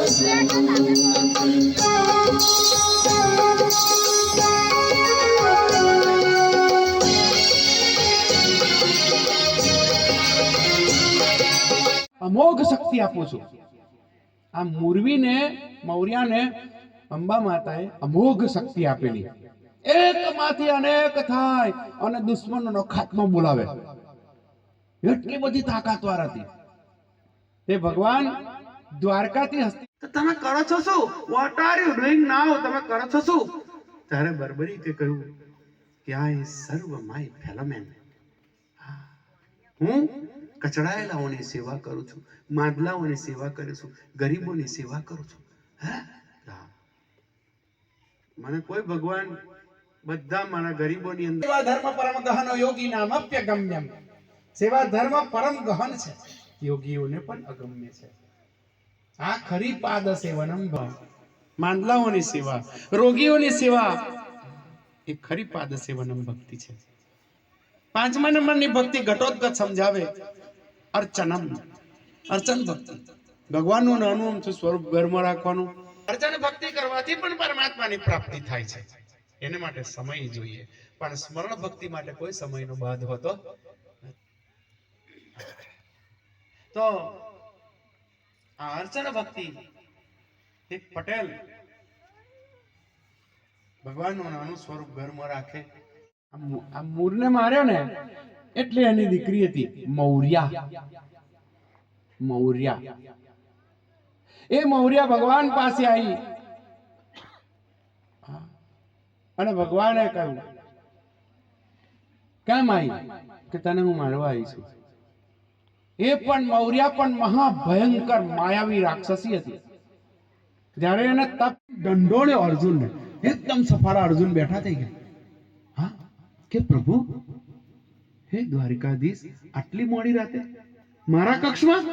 અમોઘ શક્તિ આપું છું. આ મુરવીને, મૌર્યાને અંબા માતાએ અમોઘ શક્તિ આપેલી. એક માંથી અનેક થાય અને દુશ્મનનો ખાત્મો બોલાવે. એટલી બધી તાકાતવાર હતી. તે ભગવાન દ્વારકાથી હસ્તી તો તમે કરો છો શું? What are you doing now તમે કરો છો શું? ત્યારે બરબરી તે કહ્યું કે આ એ સર્વ માય ફેલોમેન. હું કચડાયેલાઓની સેવા કરું છું માંદલાઓની સેવા કરું છું ગરીબોની સેવા કરું છું. મને કોઈ ભગવાન બધા મારા ગરીબોની અંદર સેવા ધર્મ પરમ ગહનો યોગી નામ અપ્યગમ્યમ. સેવા ધર્મ પરમ ગહન છે. યોગીઓને પણ અગમ્ય છે. આ ખરી પાદ સેવનમ ભાવ માંદલાઓની સેવા, રોગીઓની સેવા. એ ખરી પાદ સેવનમ ભક્તિ છે. પાંચમા નંબરની ભક્તિ ઘટોત્કચ સમજાવે. અર્ચનમ. અર્ચન ભક્તિ. ભગવાનનું નાનું અમથું સ્વરૂપ ઘરમાં રાખવાનું? અર્ચન ભક્તિ કરવાથી પણ પરમાત્માની પ્રાપ્તિ થાય છે. એને માટે સમય જોઈએ. પણ સ્મરણ ભક્તિ માટે કોઈ સમયનો બાદ હોતો તો આ અર્ચન ભક્તિ એક પટેલ. ભગવાનનું નાનું સ્વરૂપ ઘરમાં રાખે. આ મૂરને માર્યો ને એટલે એની દીકરી હતી મૌર્યા. મૌર્યા. એ મૌર્યા ભગવાન પાસે આવી. અને ભગવાને કહ્યું, કેમ આવી કે તને હું મારવા આવી છું? એ પણ મૌર્યા પણ મહાભયંકર માયાવી રાક્ષસી હતી. જ્યારે એને તપ દંડોળ્યો અર્જુનને. એકદમ સફાળા અર્જુન બેઠા થઈ ગયા. હા? કે પ્રભુ? હે દ્વારિકાધીશ, આટલી મોડી રાતે? મારા કક્ષમાં?